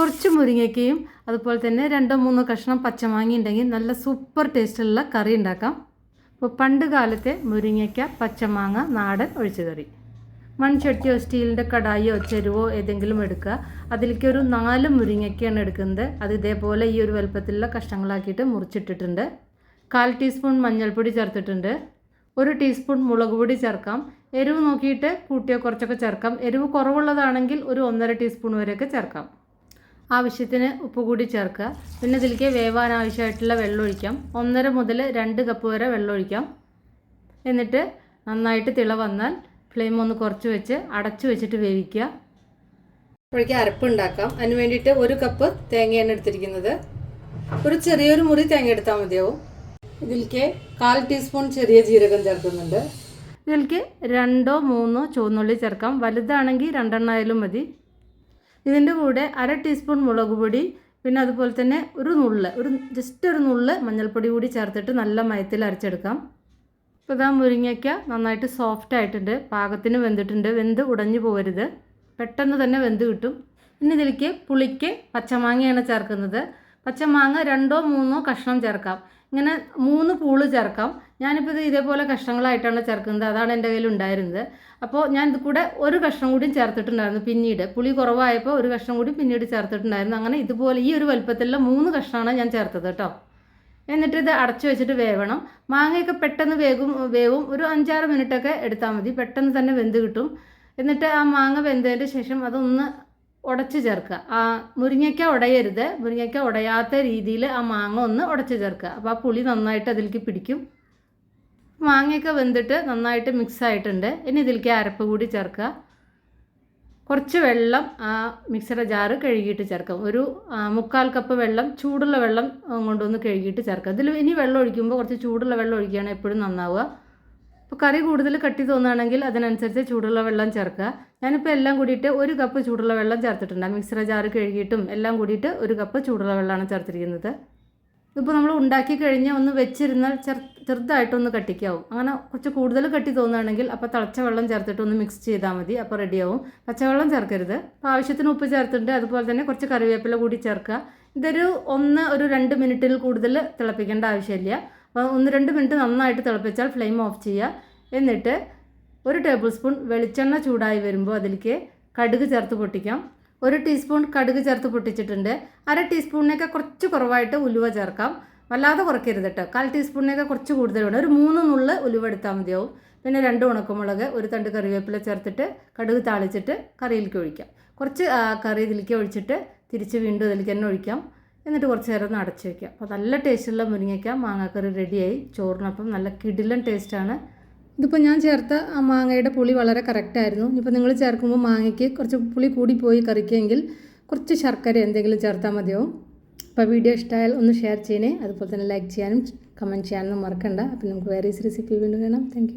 കുറച്ച് മുരിങ്ങയ്ക്കയും അതുപോലെ തന്നെ രണ്ടോ മൂന്നോ കഷ്ണം പച്ചമാങ്ങ ഉണ്ടെങ്കിൽ നല്ല സൂപ്പർ ടേസ്റ്റുള്ള കറി ഉണ്ടാക്കാം. അപ്പോൾ പണ്ട് കാലത്തെ മുരിങ്ങയ്ക്ക പച്ചമാങ്ങ നാടൻ ഒഴിച്ചു കറി മൺചട്ടിയോ സ്റ്റീലിന്റെ കടായിയോ ചെരുവോ ഏതെങ്കിലും എടുക്കുക. അതിലേക്ക് ഒരു നാല് മുരിങ്ങയ്ക്കയാണ് എടുക്കുന്നത്. അത് ഇതേപോലെ ഈ ഒരു വലുപ്പത്തിലുള്ള കഷ്ണങ്ങളാക്കിയിട്ട് മുറിച്ചിട്ടിട്ടുണ്ട്. കാൽ ടീസ്പൂൺ മഞ്ഞൾപ്പൊടി ചേർത്തിട്ടുണ്ട്. ഒരു ടീസ്പൂൺ മുളക് പൊടി ചേർക്കാം. എരിവ് നോക്കിയിട്ട് കൂട്ടിയോ കുറച്ചൊക്കെ ചേർക്കാം. എരിവ് കുറവുള്ളതാണെങ്കിൽ ഒരു ഒന്നര ടീസ്പൂൺ വരെയൊക്കെ ചേർക്കാം. ആവശ്യത്തിന് ഉപ്പ് കൂടി ചേർക്കുക. പിന്നെ ഇതിലേക്ക് വേവാൻ ആവശ്യമായിട്ടുള്ള വെള്ളം ഒഴിക്കാം. ഒന്നര മുതൽ രണ്ട് കപ്പ് വരെ വെള്ളം ഒഴിക്കാം. എന്നിട്ട് നന്നായിട്ട് തിള വന്നാൽ ഫ്ലെയിം ഒന്ന് കുറച്ച് വെച്ച് അടച്ചു വെച്ചിട്ട് വേവിക്കുക. അപ്പോഴേക്ക് അരപ്പ് ഉണ്ടാക്കാം. അതിന് വേണ്ടിയിട്ട് ഒരു കപ്പ് തേങ്ങയാണ് എടുത്തിരിക്കുന്നത്. ഒരു ചെറിയൊരു മുറി തേങ്ങ എടുത്താൽ മതിയാവും. ഇതിലേക്ക് കാൽ ടീസ്പൂൺ ചെറിയ ജീരകം ചേർക്കുന്നുണ്ട്. ഇതിലേക്ക് രണ്ടോ മൂന്നോ ചുവന്നുള്ളി ചേർക്കാം. വലുതാണെങ്കിൽ രണ്ടെണ്ണമായാലും മതി. ഇതിന്റെ കൂടെ അര ടീസ്പൂൺ മുളക് പൊടി പിന്നെ അതുപോലെ തന്നെ ഒരു നുള്ള് ഒരു ജസ്റ്റ് ഒരു നുള്ള് മഞ്ഞൾപ്പൊടി കൂടി ചേർത്തിട്ട് നല്ല മയത്തിൽ അരച്ചെടുക്കാം. ഇപ്പോൾ ഇതാ മുരിങ്ങയ്ക്ക നന്നായിട്ട് സോഫ്റ്റ് ആയിട്ടുണ്ട് പാകത്തിന് വെന്തിട്ടുണ്ട് വെന്ത് ഉടഞ്ഞു പോകരുത് പെട്ടെന്ന് തന്നെ വെന്ത് കിട്ടും. ഇനി ഇതിലേക്ക് പുളിക്ക് പച്ചമാങ്ങയാണ് ചേർക്കുന്നത്. പച്ചമാങ്ങ രണ്ടോ മൂന്നോ കഷ്ണം ചേർക്കാം. ഇങ്ങനെ മൂന്ന് പൂൾ ചേർക്കാം. ഞാനിപ്പോൾ ഇത് ഇതേപോലെ കഷ്ണങ്ങളായിട്ടാണ് ചേർക്കുന്നത്. അതാണ് എന്റെ കയ്യിൽ ഉണ്ടായിരുന്നത്. അപ്പോൾ ഞാൻ ഇത് കൂടെ ഒരു കഷ്ണം കൂടിയും ചേർത്തിട്ടുണ്ടായിരുന്നു പിന്നീട്. പുളി കുറവായപ്പോൾ ഒരു കഷ്ണം കൂടി പിന്നീട് ചേർത്തിട്ടുണ്ടായിരുന്നു. അങ്ങനെ ഇതുപോലെ ഈ ഒരു വലുപ്പത്തിലുള്ള മൂന്ന് കഷ്ണമാണ് ഞാൻ ചേർത്തത് കേട്ടോ. എന്നിട്ട് ഇത് അടച്ചു വെച്ചിട്ട് വേവണം. മാങ്ങയൊക്കെ പെട്ടെന്ന് വേകും വേവും. ഒരു അഞ്ചാറ് മിനിറ്റൊക്കെ എടുത്താൽ മതി. പെട്ടെന്ന് തന്നെ വെന്ത് കിട്ടും. എന്നിട്ട് ആ മാങ്ങ വെന്തതിന്റെ ശേഷം അതൊന്ന് ഉടച്ച് ചേർക്കുക. ആ മുരിങ്ങയ്ക്ക ഉടയരുത്. മുരിങ്ങയ്ക്ക ഉടയാത്ത രീതിയിൽ ആ മാങ്ങ ഒന്ന് ഉടച്ചു ചേർക്കുക. അപ്പോൾ ആ പുളി നന്നായിട്ട് അതിലേക്ക് പിടിക്കും. മാങ്ങയൊക്കെ വെന്തിട്ട് നന്നായിട്ട് മിക്സ് ആയിട്ടുണ്ട്. ഇനി ഇതിലേക്ക് അരപ്പ് കൂടി ചേർക്കുക. കുറച്ച് വെള്ളം ആ മിക്സറുടെ ജാറ് കഴുകിയിട്ട് ചേർക്കാം ഒരു മുക്കാൽ കപ്പ് വെള്ളം ചൂടുള്ള വെള്ളം കൊണ്ടുവന്ന് കഴുകിയിട്ട് ചേർക്കാം ഇതിൽ ഇനി വെള്ളം ഒഴിക്കുമ്പോൾ കുറച്ച് ചൂടുള്ള വെള്ളം ഒഴിക്കുകയാണ് എപ്പോഴും നന്നാവുക. അപ്പോൾ കറി കൂടുതൽ കട്ടി തോന്നുകയാണെങ്കിൽ അതിനനുസരിച്ച് ചൂടുള്ള വെള്ളം ചേർക്കുക. ഞാനിപ്പോൾ എല്ലാം കൂടിയിട്ട് ഒരു കപ്പ് ചൂടുള്ള വെള്ളം ചേർത്തിട്ടുണ്ട്. മിക്സറ ജാറ് കഴുകിയിട്ടും എല്ലാം കൂടിയിട്ട് ഒരു കപ്പ് ചൂടുള്ള വെള്ളമാണ് ചേർത്തിരിക്കുന്നത്. ഇപ്പോൾ നമ്മൾ ഉണ്ടാക്കി കഴിഞ്ഞ് ഒന്ന് വെച്ചിരുന്നാൽ ചെറു ചെറുതായിട്ടൊന്ന് കട്ടിക്കാവും. അങ്ങനെ കുറച്ച് കൂടുതൽ കട്ടി തോന്നുകയാണെങ്കിൽ അപ്പോൾ തിളച്ച വെള്ളം ചേർത്തിട്ട് ഒന്ന് മിക്സ് ചെയ്താൽ മതി. അപ്പോൾ റെഡിയാവും പച്ചവെള്ളം ചേർക്കരുത്. അപ്പോൾ ആവശ്യത്തിന് ഉപ്പ് ചേർത്തിട്ടുണ്ട്. അതുപോലെ തന്നെ കുറച്ച് കറിവേപ്പില കൂടി ചേർക്കുക. ഇതൊരു ഒന്ന് ഒരു രണ്ട് മിനിറ്റിൽ കൂടുതൽ തിളപ്പിക്കേണ്ട ആവശ്യമില്ല. അപ്പോൾ ഒന്ന് രണ്ട് മിനിറ്റ് നന്നായിട്ട് തിളപ്പിച്ചാൽ ഫ്ലെയിം ഓഫ് ചെയ്യുക. എന്നിട്ട് ഒരു ടേബിൾ സ്പൂൺ വെളിച്ചെണ്ണ ചൂടായി വരുമ്പോൾ അതിലേക്ക് കടുക് ചേർത്ത് പൊട്ടിക്കാം. ഒരു ടീസ്പൂൺ കടുക് ചേർത്ത് പൊട്ടിച്ചിട്ടുണ്ട്. അര ടീസ്പൂണിനൊക്കെ കുറച്ച് കുറവായിട്ട് ഉലുവ ചേർക്കാം. വല്ലാതെ കുറയ്ക്കരുത് കേട്ടോ. കാൽ ടീസ്പൂണിനൊക്കെ കുറച്ച് കൂടുതൽ വേണം. ഒരു മൂന്ന് നുള്ള് ഉലുവ എടുത്താൽ മതിയാവും. പിന്നെ രണ്ട് ഉണക്കമുളക് ഒരു തണ്ട് കറിവേപ്പില ചേർത്തിട്ട് കടുക് താളിച്ചിട്ട് കറിയിലേക്ക് ഒഴിക്കാം. കുറച്ച് കറി ഇതിലേക്ക് ഒഴിച്ചിട്ട് തിരിച്ച് വീണ്ടും ഇതിലേക്ക് തന്നെ ഒഴിക്കാം. എന്നിട്ട് കുറച്ച് നേരം ഒന്ന് അടച്ചു വയ്ക്കുക അപ്പോൾ നല്ല ടേസ്റ്റുള്ള മുരിങ്ങയ്ക്ക മാങ്ങാക്കറി റെഡിയായി. ചോറിനൊപ്പം നല്ല കിടിലൻ ടേസ്റ്റാണ് ഇതിപ്പോൾ ഞാൻ ചേർത്ത ആ മാങ്ങയുടെ പുളി വളരെ കറക്റ്റായിരുന്നു ഇപ്പോൾ നിങ്ങൾ ചേർക്കുമ്പോൾ മാങ്ങയ്ക്ക് കുറച്ച് പുളി കൂടിപ്പോയി കറിക്കുമെങ്കിൽ കുറച്ച് ശർക്കര എന്തെങ്കിലും ചേർത്താൽ മതിയാവും. അപ്പോൾ വീഡിയോ ഇഷ്ടമായാൽ ഒന്ന് ഷെയർ ചെയ്യണേ. അതുപോലെ തന്നെ ലൈക്ക് ചെയ്യാനും കമന്റ് ചെയ്യാനും മറക്കണ്ട. അപ്പോൾ നമുക്ക് വേറെ റെസിപ്പി വീണ്ടും കാണാം. താങ്ക്